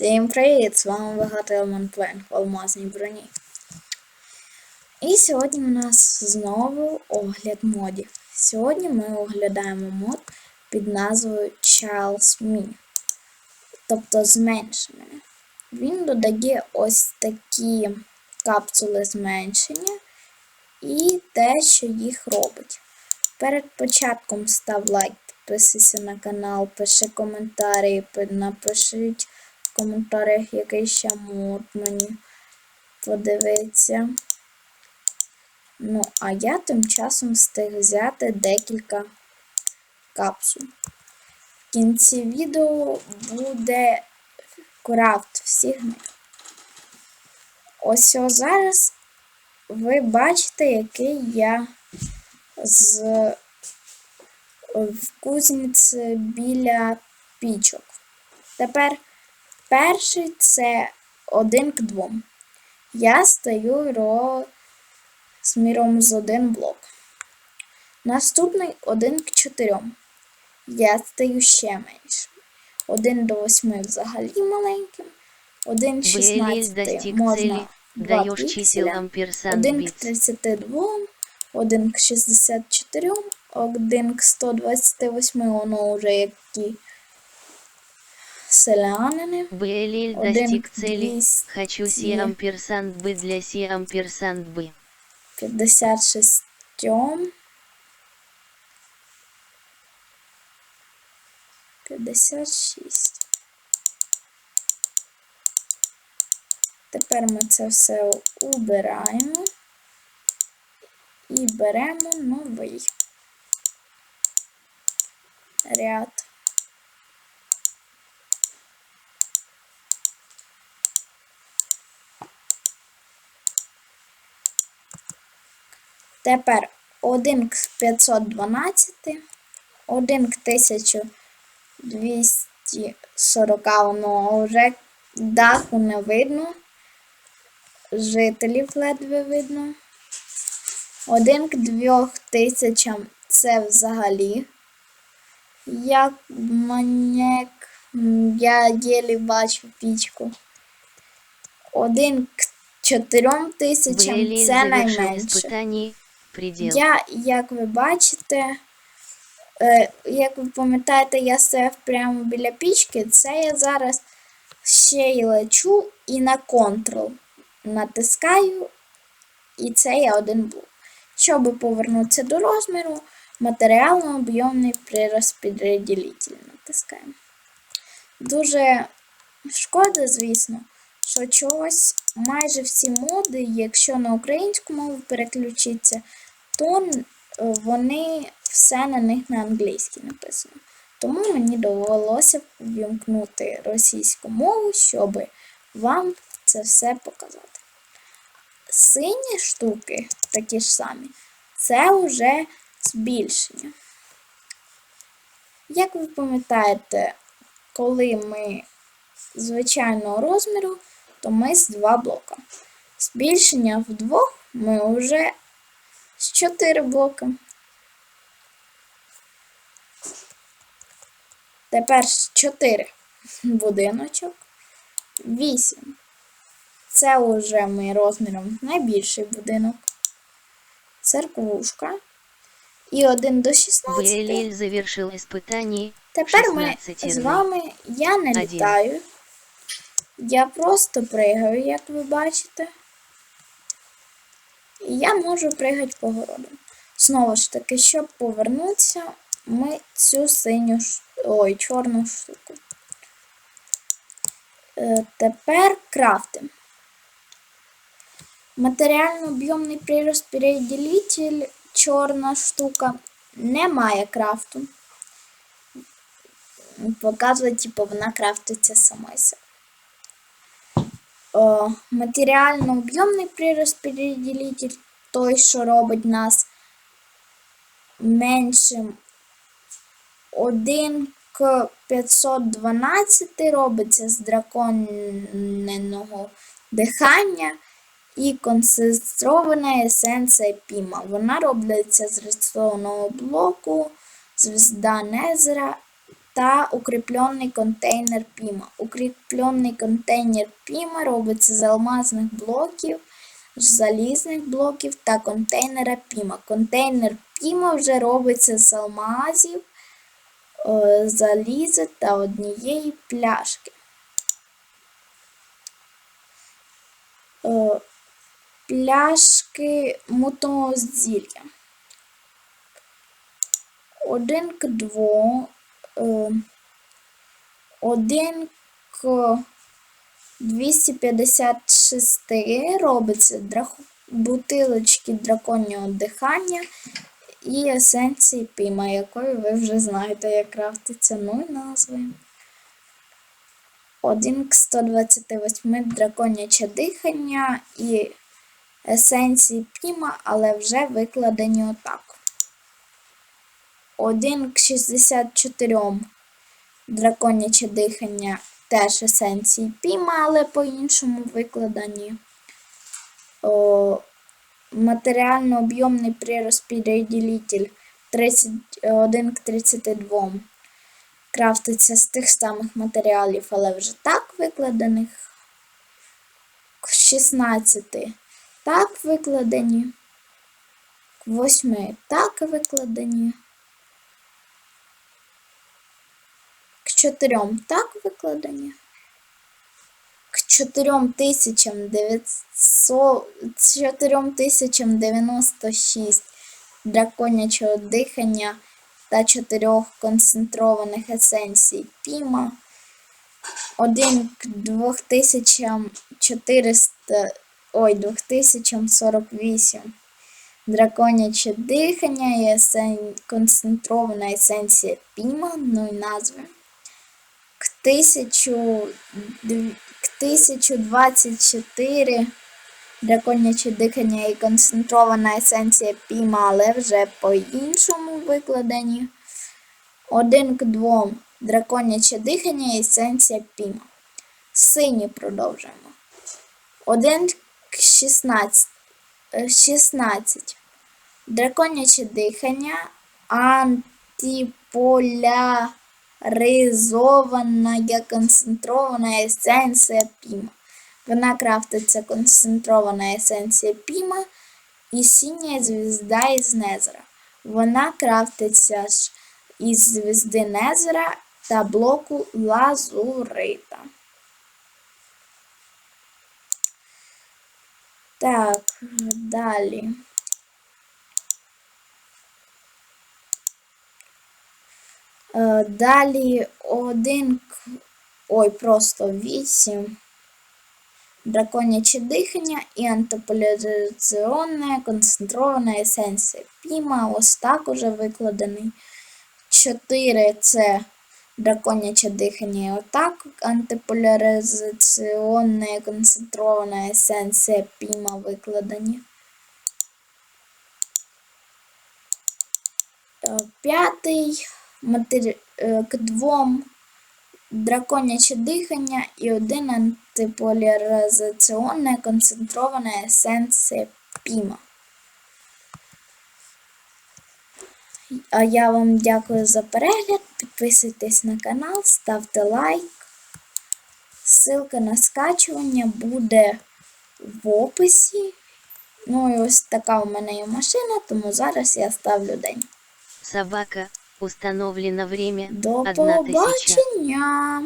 Всім привіт! З вами Багателман Плен в алмазній броні. І сьогодні у нас знову огляд модів. Сьогодні ми оглядаємо мод під назвою Charles Me, тобто зменшення. Він додає ось такі капсули зменшення і те, що їх робить. Перед початком став лайк, підписуйся на канал, пиши коментарі, пи- напишіть коментарях, який ще мод мені подивитися. Ну, а я тим часом встиг взяти декілька капсул. В кінці відео буде крафт всіх них. Ось зараз ви бачите, який я з в кузниці біля пічок. Тепер перший це один к двом. Я стою розміром з один блок. Наступний один к чотирьом. Я стаю ще меншим. Один до восьми взагалі маленьким. Один к Вылез 16 достиг можна цели, 2 даешь пікселя. 1 к бит. 32, 1 к 64, 1 к 128, воно вже які селянини. Вылез Один достиг цели, 200. хочу си амперсант бы для си амперсант бы. 56. 56. Тепер ми це все убираємо і беремо новий ряд. Тепер 1 к 512, 1 к 1240, воно вже даху не видно, жителів ледве видно. 1 к 2000 це взагалі як маньяк. М, Я єлі бачу пічку. 1 к 4000 Вылез це найменше. Предел. Я, як ви бачите, е, як ви пам'ятаєте, я стояв прямо біля пічки. Це я зараз ще й лечу і на Ctrl натискаю, і це я один блок. Щоб повернутися до розміру, матеріально-об'ємний прирозпределитель натискаємо. Дуже шкода, звісно, що чогось майже всі моди, якщо на українську мову переключиться, то вони все на них на англійській написано. Тому мені довелося ввімкнути російську мову, щоб вам це все показати. Сині штуки, такі ж самі, це вже збільшення. Як ви пам'ятаєте, коли ми звичайного розміру, то ми з два блока. Збільшення вдвох ми вже з 4 блока. Тепер 4 будиночок. 8. Це вже ми розміром найбільший будинок. Церквушка. І 1 до 16. Вылез завершил испытаний, Тепер ми з вами, я не літаю. Я просто пригаю, як ви бачите. І я можу пригати по городам. Знову ж таки, щоб повернутися, ми цю синю ой, чорну штуку. Е, тепер крафтим. Матеріально-об'ємний прирозпределитель, чорна штука, не має крафту показує, типу, вона крафтиться сама із себе. О, матеріально-об'ємний прирозпределитель, той, що робить нас меншим 1 к 512 робиться з драконеного дихання і концентрована есенція піма. Вона робиться з рестованого блоку, звізда Незера та укріплений контейнер Піма. Укріплений контейнер Піма робиться з алмазних блоків, з залізних блоків та контейнера Піма. Контейнер Піма вже робиться з алмазів, е, заліза та однієї пляшки. Е, Пляшки мутного зілля. Один к двом. Е, один к 256 робиться бутилочки драконього дихання і есенції піма, якої ви вже знаєте, як крафтиться. Ну і назви. 1 к 128 драконяче дихання і есенції піма, але вже викладені отак. 1 к 64 драконяче дихання теж есенції піма, але по-іншому викладені. О, матеріально-об'ємний прирозпределитель 31 к 32 крафтиться з тих самих матеріалів, але вже так викладених. К 16 так викладені. К 8 так викладені. 4 так викладені. К 4096 драконячого дихання та 4 концентрованих есенцій піма. 1 к 2400, ой, 2048 драконяче дихання і есен... концентрована есенція піма, ну і назви. К 1000, к 1024 драконяче дихання і концентрована есенція піма, але вже по-іншому викладені. Один к двом драконяче дихання і есенція піма. Сині продовжуємо. Один к 16. е, 16. Драконяче дихання, антиполяризована концентрована есенція піма. Вона крафтиться концентрована есенція піма і синя звізда із Незера. Вона крафтиться із звізди Незера та блоку лазурита. Так, далі. Далі один. Ой, просто вісім. Драконяче дихання і антиполяризаційна концентрована есенція піма. Ось так уже викладений. 4 це драконяче дихання і отак. Антиполяризаційна концентрована есенція піма викладені. Е, П'ятий матері... е, к двом драконяче дихання і один антиполяризаційна концентрована есенція піма. А я вам дякую за перегляд. Підписуйтесь на канал, ставте лайк. Ссылка на скачування буде в описі. Ну і ось така у мене є машина, тому зараз я ставлю день. Собака, установлено время, До одна тысяча. побачення!